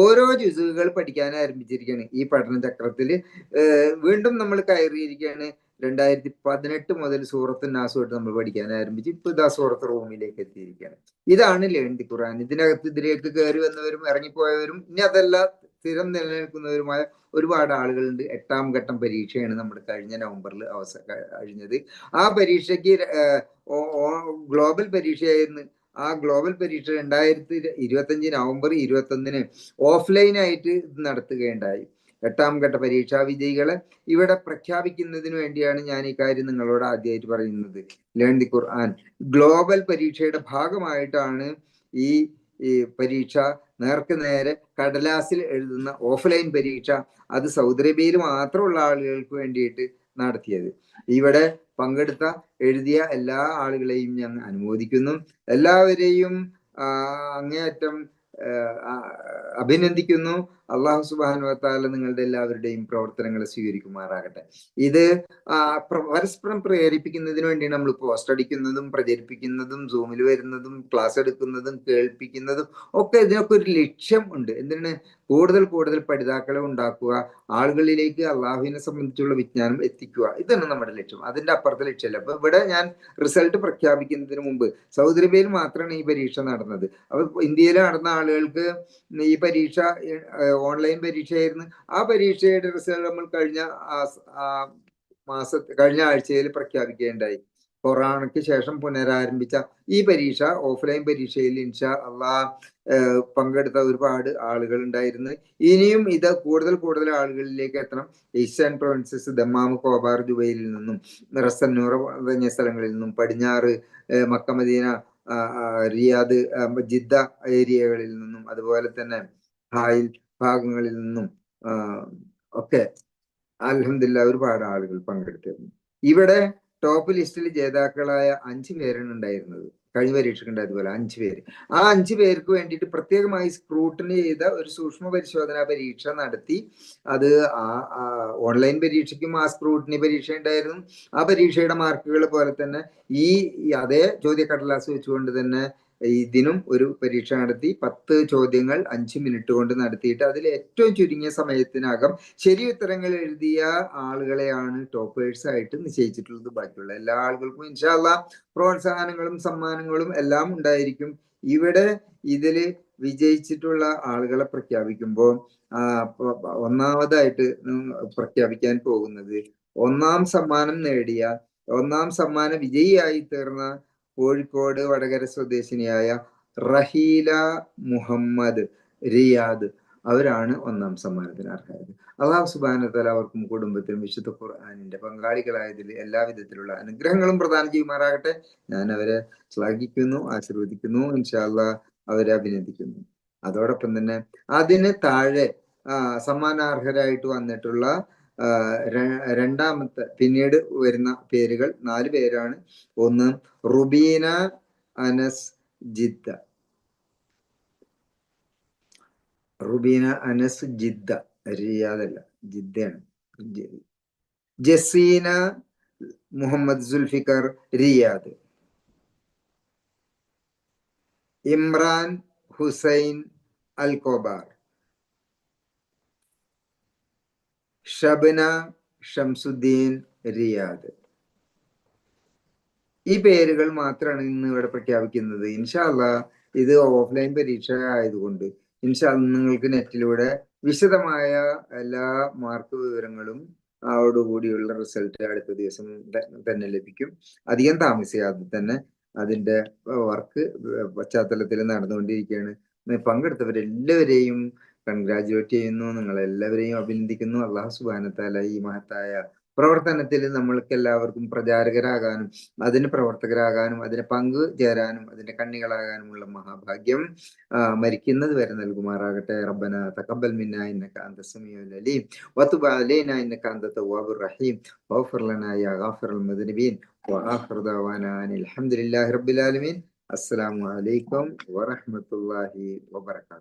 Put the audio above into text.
ഓരോ ജുസുകൾ പഠിക്കാൻ ആരംഭിച്ചിരിക്കുകയാണ് ഈ പഠന ചക്രത്തിൽ വീണ്ടും നമ്മൾ കയറിയിരിക്കുകയാണ് രണ്ടായിരത്തി പതിനെട്ട് മുതൽ സൂറത്ത് നാസുമായിട്ട് നമ്മൾ പഠിക്കാൻ ആരംഭിച്ച് ഇപ്പൊ ഇതാ സൂറത്ത് റൂമിലേക്ക് എത്തിയിരിക്കുകയാണ് ഇതാണ് ലേണ്ടി ഖുറാൻ ഇതിനകത്ത് ഇതിലേക്ക് കയറി വന്നവരും ഇറങ്ങിപ്പോയവരും ഇനി അതല്ല സ്ഥിരം നിലനിൽക്കുന്നവരുമായ ഒരുപാട് ആളുകളുണ്ട്. എട്ടാം ഘട്ടം പരീക്ഷയാണ് നമ്മൾ കഴിഞ്ഞ നവംബറിൽ അവസ കഴിഞ്ഞത്. ആ പരീക്ഷയ്ക്ക് ഗ്ലോബൽ പരീക്ഷയായിരുന്നു. ആ ഗ്ലോബൽ പരീക്ഷ രണ്ടായിരത്തി ഇരുപത്തഞ്ച് നവംബർ ഇരുപത്തൊന്നിന് ഓഫ്ലൈനായിട്ട് നടത്തുകയുണ്ടായി. എട്ടാം ഘട്ട പരീക്ഷാ വിജയികളെ ഇവിടെ പ്രഖ്യാപിക്കുന്നതിന് വേണ്ടിയാണ് ഞാൻ ഈ കാര്യം നിങ്ങളോട് ആദ്യമായിട്ട് പറയുന്നത്. ലേൺ ദി ഖുർആൻ ഗ്ലോബൽ പരീക്ഷയുടെ ഭാഗമായിട്ടാണ് ഈ പരീക്ഷ നേർക്ക് നേരെ കടലാസിൽ എഴുതുന്ന ഓഫ്ലൈൻ പരീക്ഷ. അത് സൗദി അറേബ്യയിൽ മാത്രമുള്ള ആളുകൾക്ക് വേണ്ടിയിട്ട് നടത്തിയത്. ഇവിടെ പങ്കെടുത്ത എഴുതിയ എല്ലാ ആളുകളെയും ഞാൻ അനുമോദിക്കുന്നു. എല്ലാവരെയും അങ്ങേയറ്റം അഭിനന്ദിക്കുന്നു. അള്ളാഹു സുബാനു വത്താല നിങ്ങളുടെ എല്ലാവരുടെയും പ്രവർത്തനങ്ങൾ സ്വീകരിക്കുമാറാകട്ടെ. ഇത് പരസ്പരം പ്രേരിപ്പിക്കുന്നതിന് വേണ്ടി നമ്മൾ പോസ്റ്റ് അടിക്കുന്നതും പ്രചരിപ്പിക്കുന്നതും സൂമിൽ വരുന്നതും ക്ലാസ് എടുക്കുന്നതും കേൾപ്പിക്കുന്നതും ഒക്കെ ഇതിനൊക്കെ ഒരു ലക്ഷ്യം ഉണ്ട്. എന്തിനാണ്? കൂടുതൽ കൂടുതൽ പഠിതാക്കളെ ഉണ്ടാക്കുക ആളുകളിലേക്ക് അള്ളാഹുവിനെ സംബന്ധിച്ചുള്ള വിജ്ഞാനം എത്തിക്കുക. ഇതാണ് നമ്മുടെ ലക്ഷ്യം. അതിന്റെ അപ്പുറത്തെ ലക്ഷ്യമല്ല. അപ്പൊ ഇവിടെ ഞാൻ റിസൾട്ട് പ്രഖ്യാപിക്കുന്നതിന് മുമ്പ് സൗദി അറേബ്യയിൽ മാത്രമാണ് ഈ പരീക്ഷ നടന്നത്. അപ്പൊ ഇന്ത്യയിൽ നടന്ന ആളുകൾക്ക് ഈ പരീക്ഷ ഓൺലൈൻ പരീക്ഷയായിരുന്നു. ആ പരീക്ഷയുടെ റിസൾട്ട് നമ്മൾ കഴിഞ്ഞ മാസ കഴിഞ്ഞ ആഴ്ചയിൽ പ്രഖ്യാപിക്കുകയുണ്ടായി. കൊറോണയ്ക്ക് ശേഷം പുനരാരംഭിച്ച ഈ പരീക്ഷ ഓഫ്ലൈൻ പരീക്ഷയിൽ ഇൻഷാ അള്ളാ പങ്കെടുത്ത ഒരുപാട് ആളുകൾ ഉണ്ടായിരുന്നു. ഇനിയും ഇത് കൂടുതൽ കൂടുതൽ ആളുകളിലേക്ക് എത്തണം. ഈസ്റ്റേൺ പ്രൊവിൻസസ് ദമ്മാമ് കോബാർ ദുബൈയിൽ നിന്നും റസന്നൂർ തുടങ്ങിയ സ്ഥലങ്ങളിൽ നിന്നും പടിഞ്ഞാറ് മക്കമദീന റിയാദ് ജിദ്ദ ഏരിയകളിൽ നിന്നും അതുപോലെ തന്നെ ഹായിൽ ഭാഗങ്ങളിൽ നിന്നും ഒക്കെ അലഹമില്ല ഒരുപാട് ആളുകൾ പങ്കെടുത്തിരുന്നു. ഇവിടെ ടോപ്പ് ലിസ്റ്റിൽ ജേതാക്കളായ അഞ്ച് പേരാണ് ഉണ്ടായിരുന്നത്. കഴിഞ്ഞ പരീക്ഷയ്ക്ക് ഉണ്ടായതുപോലെ അഞ്ച് പേര്. ആ അഞ്ച് പേർക്ക് വേണ്ടിയിട്ട് പ്രത്യേകമായി സ്ക്രൂട്ടിനി ചെയ്ത ഒരു സൂക്ഷ്മ പരിശോധനാ പരീക്ഷ നടത്തി. അത് ഓൺലൈൻ പരീക്ഷയ്ക്കും ആ സ്ക്രൂട്ടിനി പരീക്ഷ ഉണ്ടായിരുന്നു. ആ പരീക്ഷയുടെ മാർക്കുകൾ പോലെ തന്നെ ഈ അതേ ചോദ്യക്കടലാസ് വെച്ചുകൊണ്ട് തന്നെ ഇതിനും ഒരു പരീക്ഷ നടത്തി. പത്ത് ചോദ്യങ്ങൾ അഞ്ച് മിനിറ്റ് കൊണ്ട് നടത്തിയിട്ട് അതിൽ ഏറ്റവും ചുരുങ്ങിയ സമയത്തിനകം ശരി ഉത്തരങ്ങൾ എഴുതിയ ആളുകളെയാണ് ടോപ്പേഴ്സ് ആയിട്ട് നിശ്ചയിച്ചിട്ടുള്ളത്. ബാക്കിയുള്ള എല്ലാ ആളുകൾക്കും ഇൻഷാല്ല പ്രോത്സാഹനങ്ങളും സമ്മാനങ്ങളും എല്ലാം ഉണ്ടായിരിക്കും. ഇവിടെ ഇതിൽ വിജയിച്ചിട്ടുള്ള ആളുകളെ പ്രഖ്യാപിക്കുമ്പോൾ ഒന്നാമതായിട്ട് പ്രഖ്യാപിക്കാൻ പോകുന്നത് ഒന്നാം സമ്മാനം നേടിയ ഒന്നാം സമ്മാന വിജയിയായി തീർന്ന കോഴിക്കോട് വടകര സ്വദേശിനിയായ റഹീല മുഹമ്മദ് റിയാദ്. അവരാണ് ഒന്നാം സമ്മാനത്തിന് അർഹരായത് അള്ളാഹു സുബാനത്താൽ അവർക്കും കുടുംബത്തിനും വിശുദ്ധ ഖുർആാനിന്റെ പങ്കാളികളായതിൽ എല്ലാവിധത്തിലുള്ള അനുഗ്രഹങ്ങളും പ്രദാനം ചെയ്യുമാറാകട്ടെ. ഞാൻ അവരെ ശ്ലാഘിക്കുന്നു ആശീർവദിക്കുന്നു ഇൻഷാല്ല അവരെ അഭിനന്ദിക്കുന്നു. അതോടൊപ്പം തന്നെ അതിന് താഴെ സമ്മാനാർഹരായിട്ട് വന്നിട്ടുള്ള രണ്ടാമത്തെ പിന്നീട് വരുന്ന പേരുകൾ നാല് പേരാണ്. ഒന്ന് റുബീന അനസ് ജിദ്ദ. റുബീന അനസ് ജിദ്ദ. റിയാദല്ല ജിദ്ദയാണ്. Jaseena Muhammad Zulfikar Riyadh. Imran Hussain Al Khobar Shabana Shamsuddin Riyadh. ഈ പേരുകൾ മാത്രമാണ് ഇന്ന് ഇവിടെ പ്രഖ്യാപിക്കുന്നത്. ഇൻഷാല്ല ഇത് ഓഫ്ലൈൻ പരീക്ഷ ആയതുകൊണ്ട് ഇൻഷാല്ല നിങ്ങൾക്ക് നെറ്റിലൂടെ വിശദമായ എല്ലാ മാർക്ക് വിവരങ്ങളും അതോടുകൂടിയുള്ള റിസൾട്ട് അടുത്ത ദിവസം തന്നെ ലഭിക്കും. അധികം താമസിയാതെ തന്നെ അതിന്റെ വർക്ക് പശ്ചാത്തലത്തിൽ നടന്നുകൊണ്ടിരിക്കുകയാണ്. പങ്കെടുത്തവരെല്ലാവരെയും കൺഗ്രാജുലേറ്റ് ചെയ്യുന്നു നിങ്ങൾ എല്ലാവരെയും അഭിനന്ദിക്കുന്നു. അള്ളാഹു സുബാനത്താല ഈ മഹത്തായ പ്രവർത്തനത്തിൽ നമ്മൾക്ക് എല്ലാവർക്കും പ്രചാരകരാകാനും അതിന് പ്രവർത്തകരാകാനും അതിന് പങ്കു ചേരാനും അതിന്റെ കണ്ണികളാകാനുമുള്ള മഹാഭാഗ്യം മരിക്കുന്നത് വരെ നൽകുമാറാകട്ടെ. റബ്ബന തക്കബൽ മിന്ന ഇന്നക അന്ത സമീഉൽ അലീം. വതുബ അലൈന ഇന്നക റഹീം. വഗ്ഫിർ ലനാ യാ ഗാഫിറൽ മുദ്നിബീൻ. വആഖിർ ദഅവാന അൽഹംദുലില്ലാഹി ഹംദുലില്ലാഹി റബ്ബിൽ ആലമീൻ. അസ്സലാമു അലൈക്കും വറഹ്മത്തുള്ളാഹി വബറകാതുഹു.